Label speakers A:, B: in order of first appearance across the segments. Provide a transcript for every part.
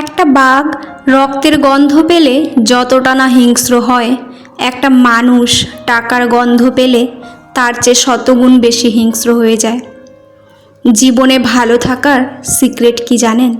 A: একটা বাঘ রক্তের গন্ধ পেলে যতটা না হিংস্র হয়। একটা মানুষ টাকার গন্ধ পেলে তার চেয়ে শতগুণ বেশি হিংস্র হয়ে যায়। জীবনে ভালো থাকার সিক্রেট কি জানেন?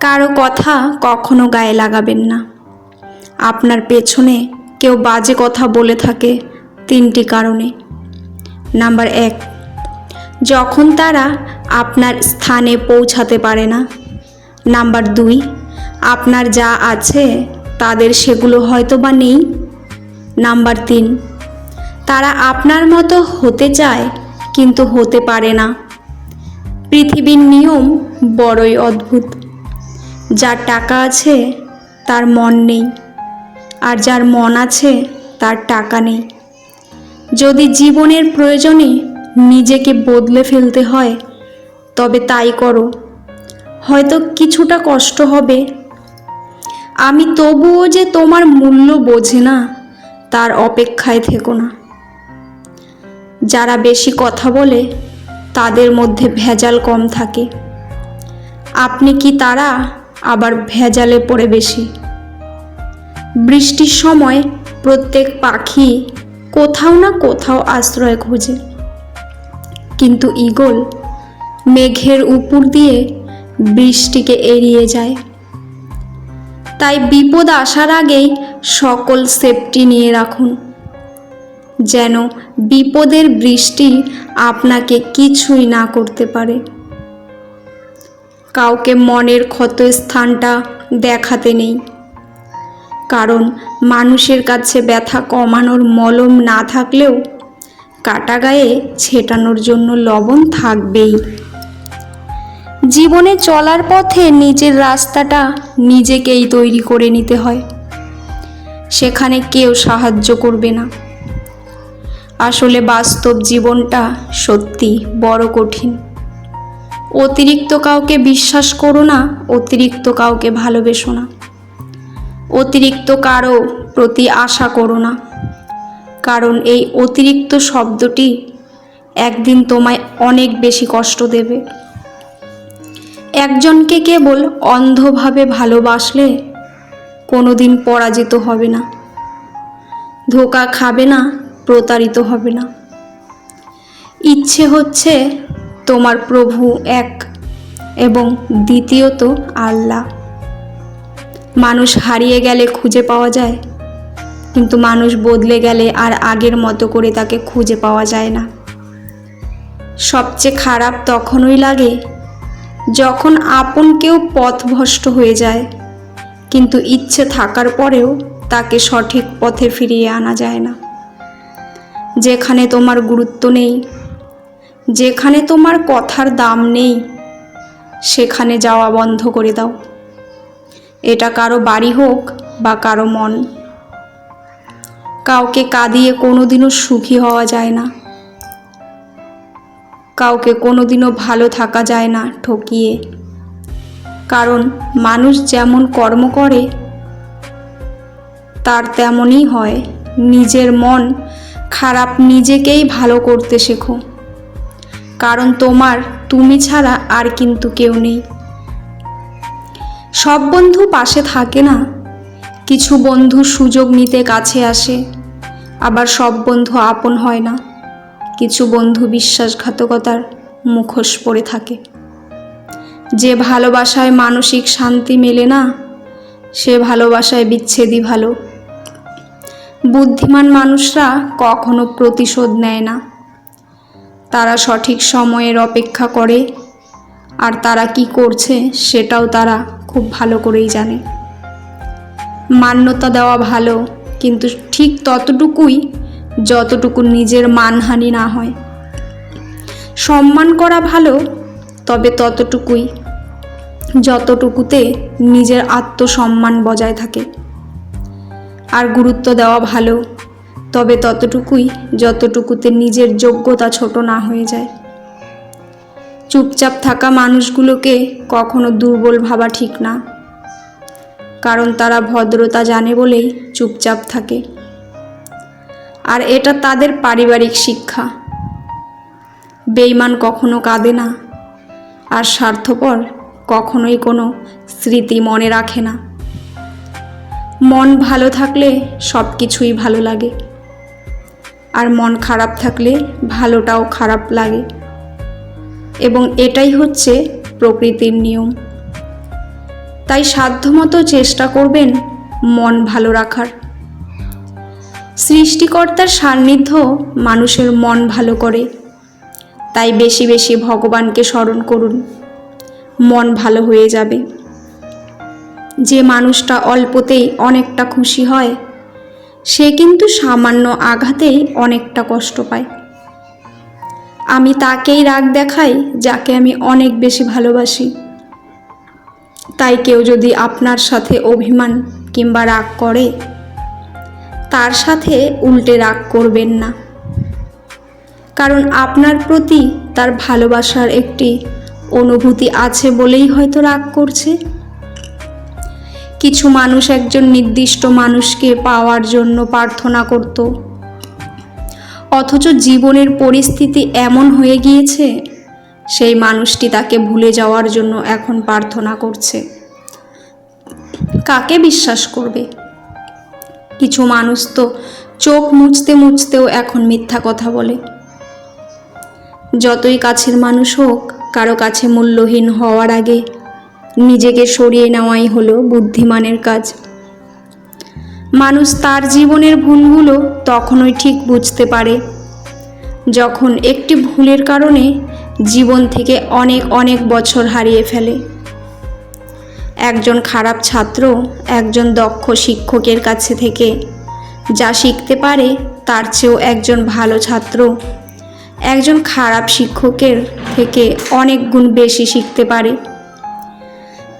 A: কারও কথা কখনো গায়ে লাগাবেন না। আপনার পেছনে কেউ বাজে কথা বলে থাকে তিনটি কারণে। নাম্বার এক, যখন তারা আপনার স্থানে পৌঁছাতে পারে না নাম্বার দুই, আপনার যা আছে, তাদের সেগুলো হয়তো বা নেই। নাম্বার তিন, তারা আপনার মতো হতে চায়, কিন্তু হতে পারে না। পৃথিবীর নিয়ম বড়ই অদ্ভুত। যার টাকা আছে, তার মন নেই। আর যার মন আছে, তার টাকা নেই। যদি জীবনের প্রয়োজনে নিজেকে বদলে ফেলতে হয়, তবে তাই করো। হয়তো কিছুটা কষ্ট হবে। আমি তবুও যে তোমার মূল্য বোঝে না, তার অপেক্ষায় থেকো না। যারা বেশি কথা বলে, তাদের মধ্যে ভেজাল কম থাকে। আপনি কি তারা? আবার ভেজালে পড়ে বেশি। বৃষ্টির সময় প্রত্যেক পাখি কোথাও না কোথাও আশ্রয় খোঁজে। কিন্তু ঈগল মেঘের উপর দিয়ে বৃষ্টিকে এড়িয়ে যায়। তাই বিপদ আসার আগেই সকল সেফটি নিয়ে রাখুন। যেন বিপদের বৃষ্টি আপনাকে কিছুই না করতে পারে। কাউকে মনের ক্ষত স্থানটা দেখাতে নেই। কারণ মানুষের কাছে ব্যথা কমানোর মলম না থাকলেও কাটা গায়ে ছেটানোর জন্য লবণ থাকবেই। জীবনে চলার পথে নিজের রাস্তাটা নিজেকেই তৈরি করে নিতে হয়। সেখানে কেউ সাহায্য করবে না। আসলে বাস্তব জীবনটা সত্যি বড় কঠিন। অতিরিক্ত কাউকে বিশ্বাস করো না, অতিরিক্ত কাউকে ভালোবেসো না। অতিরিক্ত কারও প্রতি আশা করো না। কারণ এই অতিরিক্ত শব্দটি একদিন তোমায় অনেক বেশি কষ্ট দেবে। একজনকে কেবল অন্ধভাবে ভালোবাসলে কোনোদিন পরাজিত হবে না। ধোকা খাবে না, প্রতারিত হবে না। ইচ্ছে হচ্ছে তোমার প্রভু এক এবং দ্বিতীয়ত আল্লাহ। মানুষ হারিয়ে গেলে খুঁজে পাওয়া যায়, কিন্তু মানুষ বদলে গেলে আর আগের মতো করে তাকে খুঁজে পাওয়া যায় না। সবচেয়ে খারাপ তখনই লাগে যখন আপন কেউ পথভ্রষ্ট হয়ে যায়, কিন্তু ইচ্ছে থাকার পরেও তাকে সঠিক পথে ফিরিয়ে আনা যায় না। যেখানে তোমার গুরুত্ব নেই, যেখানে তোমার কথার দাম নেই, সেখানে যাওয়া বন্ধ করে দাও। এটা কারও বাড়ি হোক বা কারও মন। কাউকে কাঁদিয়ে কোনোদিনও সুখী হওয়া যায় না। কাউকে কোনোদিনও ভালো থাকা যায় না ঠকিয়ে। কারণ মানুষ যেমন কর্ম করে, তার তেমনই হয়। নিজের মন খারাপ নিজেকেই ভালো করতে শেখো। কারণ তোমার, তুমি ছাড়া আর কিন্তু কেউ নেই। সব বন্ধু পাশে থাকে না। কিছু বন্ধু সুযোগ নিতে কাছে আসে, আবার সব বন্ধু আপন হয় না। কিছু বন্ধু বিশ্বাসঘাতকতার মুখোশ পড়ে থাকে। যে ভালোবাসায় মানসিক শান্তি মেলে না, সে ভালোবাসায় বিচ্ছেদই ভালো। বুদ্ধিমান মানুষরা কখনো প্রতিশোধ নেয় না। তারা সঠিক সময়ের অপেক্ষা করে, আর তারা কি করছে সেটাও তারা খুব ভালো করেই জানে। মান্যতা দেওয়া ভালো, কিন্তু ঠিক ততটুকুই যতটুকু নিজের মানহানি না হয়। সম্মান করা ভালো, তবে ততটুকুই। যতটুকুতে নিজের আত্মসম্মান বজায় থাকে। আর গুরুত্ব দেওয়া ভালো, তবে ততটুকুই যতটুকুতে নিজের যোগ্যতা ছোট না হয়ে যায়। চুপচাপ থাকা মানুষগুলোকে কখনো দুর্বল ভাবা ঠিক না, কারণ তারা ভদ্রতা জানে বলেই চুপচাপ থাকে। আর এটা তাদের পারিবারিক শিক্ষা। বেইমান কখনো কাঁদে না আর স্বার্থপর কখনোই কোনো স্মৃতি মনে রাখে না। মন ভালো থাকলে সব কিছুই ভালো লাগে আর মন খারাপ থাকলে ভালোটাও খারাপ লাগে। এবং এটাই হচ্ছে প্রকৃতির নিয়ম। তাই সাধ্যমতো চেষ্টা করবেন মন ভালো রাখার। সৃষ্টিকর্তার সান্নিধ্য মানুষের মন ভালো করে। তাই বেশি বেশি ভগবানকে স্মরণ করুন। মন ভালো হয়ে যাবে। যে মানুষটা অল্পতেই অনেকটা খুশি হয়, সে কিন্তু সামান্য আঘাতেই অনেকটা কষ্ট পায়। আমি তাকেই রাগ দেখাই, যাকে আমি অনেক বেশি ভালোবাসি। তাই কেউ যদি আপনার সাথে অভিমান কিংবা রাগ করে তার সাথে উল্টে রাগ করবেন না। কারণ আপনার প্রতি তার ভালোবাসার একটি অনুভূতি আছে বলেই হয়তো রাগ করছে। কিছু মানুষ একজন নির্দিষ্ট মানুষকে পাওয়ার জন্য প্রার্থনা করত। অথচ জীবনের পরিস্থিতি এমন হয়ে গিয়েছে, সেই মানুষটি তাকে ভুলে যাওয়ার জন্য এখন প্রার্থনা করছে। কাকে বিশ্বাস করবে? কিছু মানুষ তো চোখ মুছতে মুছতেও এখন মিথ্যা কথা বলে। যতই কাছের মানুষ হোক, কারও কাছে মূল্যহীন হওয়ার আগে নিজেকে সরিয়ে নেওয়াই হলো বুদ্ধিমানের কাজ। মানুষ তার জীবনের ভুলগুলো তখনই ঠিক বুঝতে পারে, যখন একটি ভুলের কারণে জীবন থেকে অনেক অনেক বছর হারিয়ে ফেলে। একজন খারাপ ছাত্র, একজন দক্ষ শিক্ষকের কাছে থেকে। যা শিখতে পারে, তার চেয়েও একজন ভালো ছাত্র। একজন খারাপ শিক্ষকের থেকে অনেক গুণ বেশি শিখতে পারে।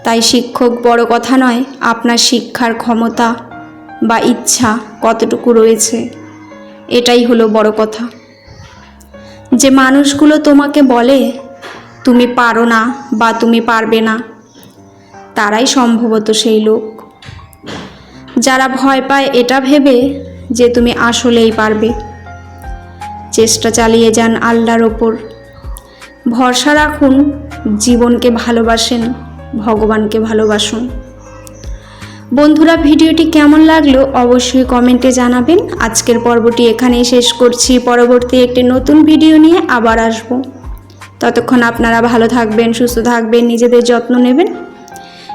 A: তাই শিক্ষক বড় কথা নয়, আপনার শিক্ষার ক্ষমতা বা ইচ্ছা কতটুকু রয়েছে। এটাই হলো বড় কথা। যে মানুষগুলো তোমাকে বলে, তুমি পারো না বা তুমি পারবে না। তারাই সম্ভবত সেই লোক। যারা ভয় পায় এটা ভেবে যে তুমি আসলেই পারবে। চেষ্টা চালিয়ে যান আল্লাহর ওপর। ভরসা রাখুন, জীবনকে ভালোবাসেন, ভগবানকে ভালোবাসুন। বন্ধুরা, ভিডিওটি কেমন লাগল অবশ্যই কমেন্টে জানাবেন। আজকের পর্বটি এখানেই শেষ করছি। পরবর্তী একটি নতুন ভিডিও নিয়ে আবার আসব। ততক্ষণ আপনারা ভালো থাকবেন, সুস্থ থাকবেন, নিজেদের যত্ন নেবেন।